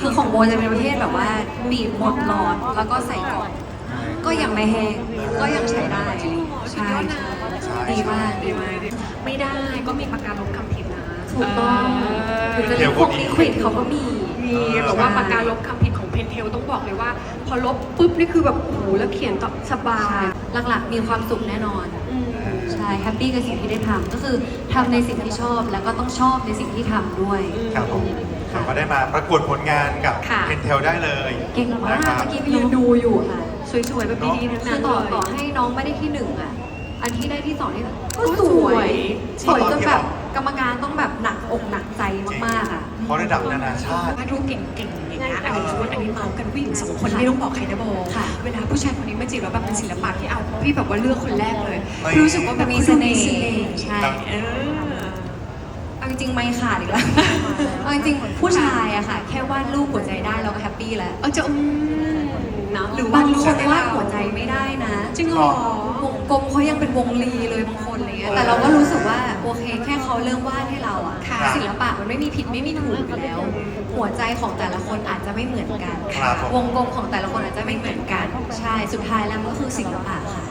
คือของโบจะเป็นประเภทแบบว่าบีบหมดหลอดแล้วก็ใส่กล่องก็ยังไม่แห้งก็ยังใช้ได้ใช่ใช่ดีมากดีมากไม่ได้ก็มีประกันลบคำผิดนะถูกต้องเอหรืออจะเป็นพวกลิควิดเขาก็มีมีแต่ว่าประกันลบคำผิดของเพนเทลต้องบอกเลยว่า พอลบปุ๊บนี่คือแบบโอ้โหแล้วเขียนต่อสบาใช่ยหลักๆ มีความสุขแน่นอนอืมใช่แฮปปี้กับสิ่งที่ได้ทำก็คือทำในสิ่งที่ชอบแล้วก็ต้องชอบในสิ่งที่ทำด้วยครับผม ค่ะเราก็ได้มาประกวดผลงานกับค่ะเพนเทลได้เลยเก่งมากนะครับ เมื่อกี้ไปยืนดูอยู่ค่ะ สวยๆแบบดีๆทั้งคืนั้อนต่อเลย ต่อให้น้องไม่ได้ที่หนึ่งอะ อันที่ได้ที่สองนี่ก็ก็สสววยย สวยจนแบบกรรมการต้องแบบหนักอกหนักใจมากๆอะ เพราะระดับนานาชาติวาดรูปเก่งๆอย่างเงี้ยอันนี้ชุดอันนี้เมาส์กันผู้หญิงสองคนไม่ต้องบอกใครนะโบค่ะเวลาผู้ชายคนนี้มาจีบแล้วแบบเป็นศิลปะที่เอาพี่แบบว่าเลือกคนแรกเลยไม่รู้สึกว่าแบบมีเสน่ห์ใช่ เออเอา จริงๆไม่ขาดอีกแล้วเอาจริงๆผู้ชายอะค่ะ แค่วาดรูปหัวใจได้เราก็แฮปปี้แล้วเอาจะอืมเนาะหรือบางรูคปนได้วาเราดหัวใจไม่ได้นะจริงเหรอ วงกลมเขายังเป็นวงลีเลยบางคนอะไรเงี้ยแต่เราก็รู้สึกว่าโอเค แค่เขาเริ่มวาดให้เราอะค่ะศิลปะมันไม่มีผิดไม่มีถูกอยู่แล้ว หัวใจของแต่ละคนอาจจะไม่เหมือนกัน ครับผม วงกลมของแต่ละคนอาจจะไม่เหมือนกัน ใช่สุดท้ายแล้วมันก็คือศิลปะค่ะ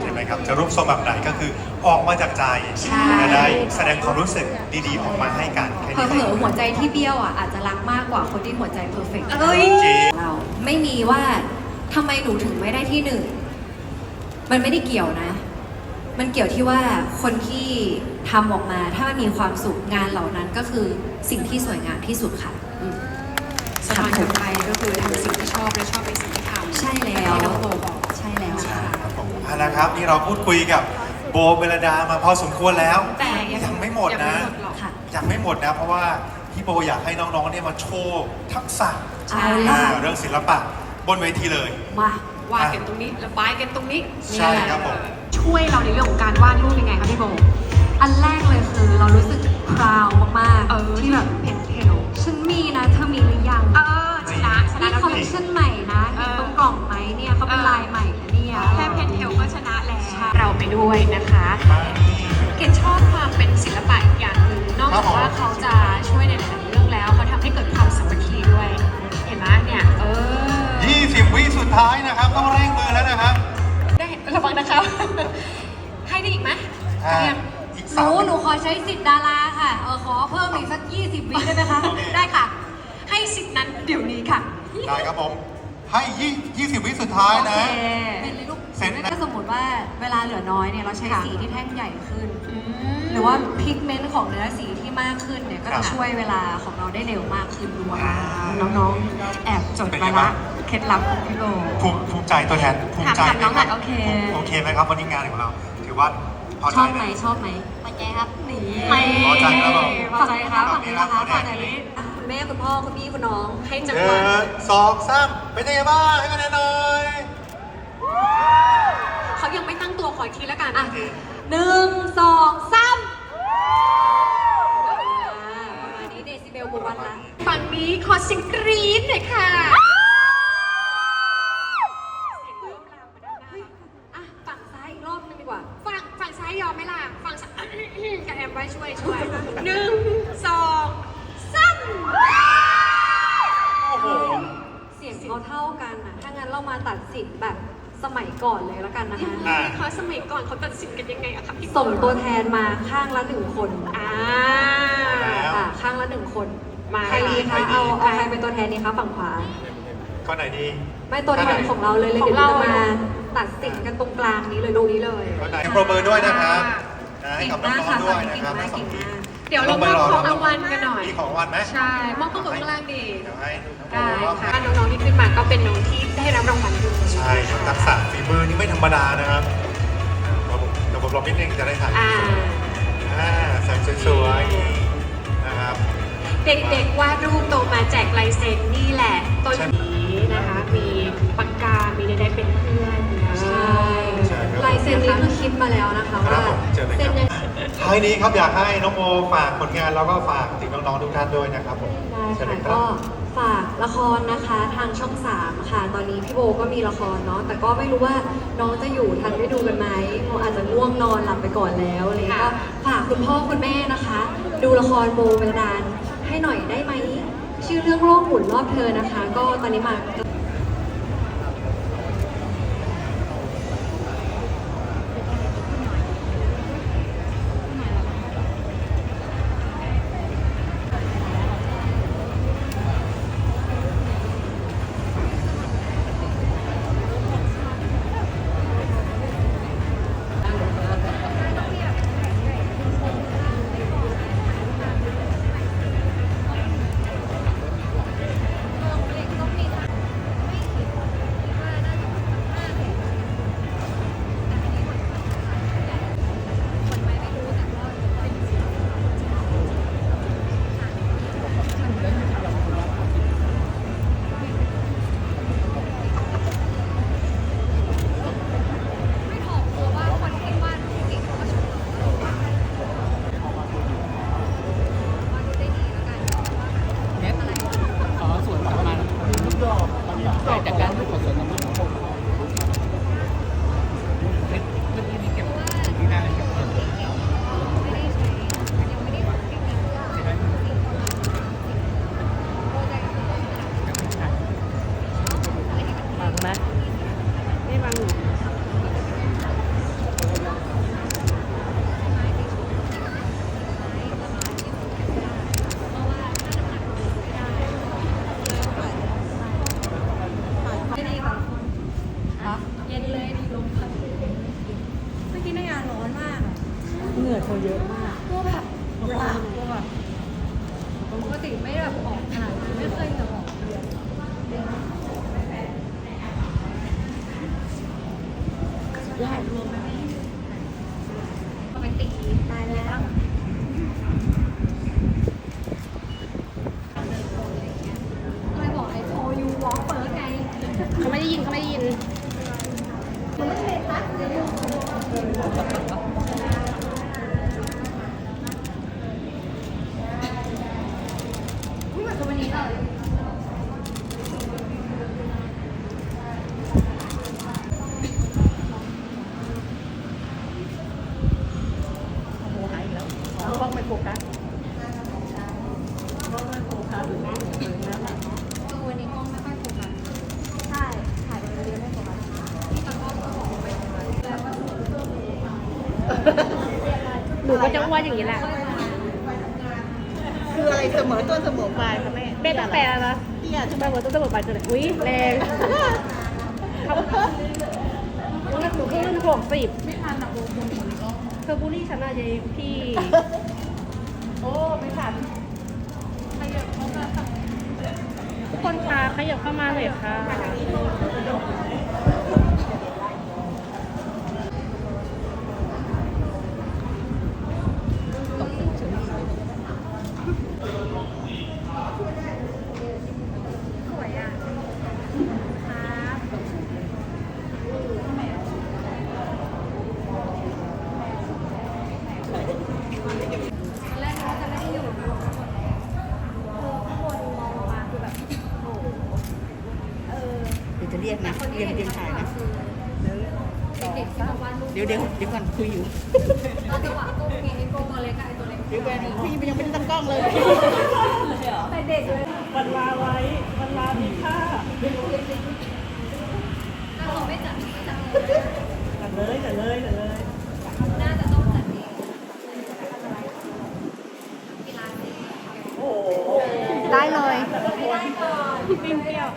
เห็นไหมครับจะรูปทรงแบบไหนก็คือออกมาจากใจใช่จะได้แสดงความรู้สึกดีๆ ออกมาให้กันแค่เผนี้ลอๆหัวใจที่เบี้ยวอะอาจจะรักมากกว่าคนที่หัวใจเพอร์เฟกต์เอ้ย จริง เราไม่มีว่าทำไมหนูถึงไม่ได้ที่หนึ่ง มันไม่ได้เกี่ยวนะ มันเกี่ยวที่ว่าคนที่ทำออกมาถ้ามันมีความสุขงานเหล่านั้นก็คือสิ่งที่สวยงามที่สุดค่ะอืม สมานกันไปก็คือทำสิ่งที่ชอบและชอบในสิ่งที่ทำใช่แล้ว ที่น้องโบบอก ใช่แล้วใช่ค่ะครับผม เอาละครับนี่เราพูดคุยกับโบเบลดามาพอสมควรแล้ว แต่ยังยังไม่หมดยังนะไม่หมดหรอก ค่ะ ยังไม่หมดนะ เพราะว่าพี่โบอยากให้น้องๆเนี่ยมาโชว์ทักษะเอาล่ะอ่าเรื่องศิลปะบนเวทีเลย มาวาดกันตรงนี้ระบายกันตรงนี้ใช่ครับผม ช่วยเราในเรื่องของการวาดรูปยังไงคะพี่โบ อันแรกเลยคือเรารู้สึกพราวมากเออ ๆที่แบบเพนเทลฉันมีนะเธอมีหรือยังเออชนะชนะนี่แล้วคอลเลคชันใหม่นะเอเห็นอตรงกล่องไหม ด้วยนะคะเกดชอบความเป็นศิลปะอีกอย่างหนึ่งนอกจากว่าเขาจะช่วยในหลายๆเรื่องแล้วเขาทำให้เกิดความสามัคคีด้วย เห็นไหมเนี่ยเออ20 วิสุดท้ายนะครับ ต้องเร่งมือแล้วนะครับ ได้ระวังนะครับ ให้ได้อีกไหมอ่าเรียงอีกหสานูมหนูขอใช้สิทธิ์ดาราค่ะเออขอเพิ่มอีกสัก 20วิได้ไหมคะ ได้ค่ะ ให้สิทธิ์นั้นเดี๋ยวนี้ค่ะ ได้ครับผม ให้ยี่20วิสุดท้ายโอนะเคเป็นเลยลูกเสร็จนะ ถ้าสมมติว่าเวลาเหลือน้อยเนี่ยเราใช้ค่ะสีที่แท่งใหญ่ขึ้นอืมหรือว่าพิกเมนต์ของเนื้อสีที่มากขึ้นเนี่ยก็ครัจะบช่วยเวลาของเราได้เร็วมากขึ้นด้วยอ่า น้องๆ แอบจดเป็นไปไงละบ้างเคล็ดลับของพี่โบ ภูมิภูมิใจตัวแทนภูมิใจถามไหมน้องคหน่รัอยโอเคโอเคไหมครับวันนี้งานของเรา ถือว่าพอชใจอบไหไหมมชอบไหม พอใจครับนี่พอใจครับผม พอใจครับฝั่งนี้นะคะพอใจฝั่งไหนนี้อะ คุณแม่คุณพ่อคุณพี่คุณน้องให้จัหงนึ่หวะงสองสามเป็นยังไงบ้างให้คะแนนหน่อยเขายังไม่ตั้งตัวขออีกทีแล้วกันอะหนึ่งสองสามอ่าประมาณนี้เดซิเบลบวกวันละฝั่งนี้ขอเสียงกรี๊ดหน่อยค่ะเสียงเริ่มลามมาด้านหน้าอะฝั่งซ้ายอีกรอบนึงดีกว่า ฝั่งฝั่งซ้ายยอมไหมล่ะ ฝั่งซ้ายกับแอมไว้ช่วยช่วยหนึ่งสองสาม โอ้โห เสียงเขาเท่ากันอะถ้างั้นเรามาตัดสินแบบสมัยก่อนเลยแล้วกันนะคะ อะเขาสมัยก่อนเขาตัดสินกันยังไงอะคะพี่ส่งตัวแทนมาข้างละหนึ่งคนอ่าแล้วค่ะข้างละหนึ่งคน มาใครดีใครคะดีเอาเอาใครเป็นตัวแทนดีคะฝั่งขวาก็ไหนดีไม่ตัวแทนของเราเลยเลยของเดี๋ยวเราเราจะมาตัดสินกันตรงกลางนี้เลยตรงนี้เลยก็ไหนโปรเบอร์ด้วยนะครับนะให้เก่งกับน้มากองค่ะๆด้วฝั่ยงนี้นะเก่งครับมากทั้งสเก่องงทีมามก เดี๋ยวเรามอบของรางวัลกันหน่อย มีของรางวัลไหมใช่ มอบข้างบนข้างล่างดี เดี๋ยวให้น้องโบได้มอบค่ะให้น้องๆที่ขึ้นมาก็เป็นน้องที่ได้รับรางวัลด้วยใช่ครับทักษะฝีมือนี่ไม่ธรรมดานะครับระบบระบบรอบนิดนึงจะได้ถ่ายอ่า อ่าแสงสวยๆนะครับ เด็กๆวาดรูปโตมาแจกลายเซ็นนี่แหละ ต้นนี้นะคะ มีปากกา มีใดๆเป็นเพื่อนนะใช่ ใช่ครับ ลายเซนนี้คือคิดมาแล้วนะคะว่าเซนยังท้ายนี้ครับอยากให้น้องโมฝากผลงานแล้วก็ฝากถึงน้องๆทุกท่านด้วยนะครับผมได้ค่ะก็ฝากละครนะคะทางช่องสามค่ะ ตอนนี้พี่โบก็มีละครเนาะแต่ก็ไม่รู้ว่าน้องจะอยู่ทันได้ดูกันไหมโมอาจจะง่วงนอนหลับไปก่อนแล้วอะไรเลยก็ฝากคุณพ่อคุณแม่นะคะ ดูละครโบเวลานให้หน่อยได้ไหมชื่อเรื่องโลกหมุนรอบเธอนะคะ ก็ตอนนี้มา เยอะมาก หนูก็จะว่าอย่างนี้แหละคืออะไรเสมอต้นเสมอปลายค่ะแม่เป็นตั้งแต่แล้วนะเตี้ยใช่ไหมอต้นเสมอปลายจนอุ้ยแรงเขาหนูเพิ่งหกสิบไม่ทันอะโบกมือเธอบูลลี่นะยายพี่ โอ้ไม่ทันขยับเข้ามาทุกคนคะขยับเข้ามาหน่อยค่ะ เดี๋ยวเดี๋ยวเดี๋ยวก่อนคุยอยู่เอาจังหวะโกงไงไอ้โกงตัวเล็กกับไอ้ตัวเล็กเดี๋ยวแกพี่ยังไม่ได้ตั้งกล้องเลยไปเด็กเลยวันลาไว้วันลามีค่าเราไม่จัดไม่จัดเลยจัดเลยจัดเลยจัดเลยน่าจะต้องจัดเองกีฬาเองโอ้ได้เลยไม่ได้ก่อนปิ้งเปรี้ยว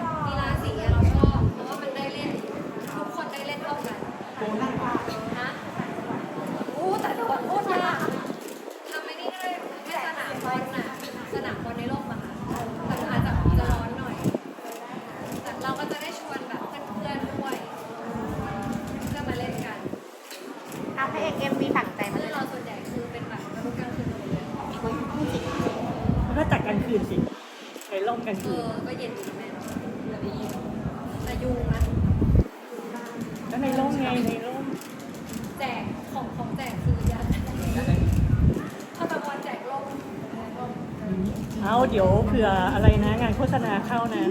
ผื่ออะไรนะ งานโฆษณาเข้านะ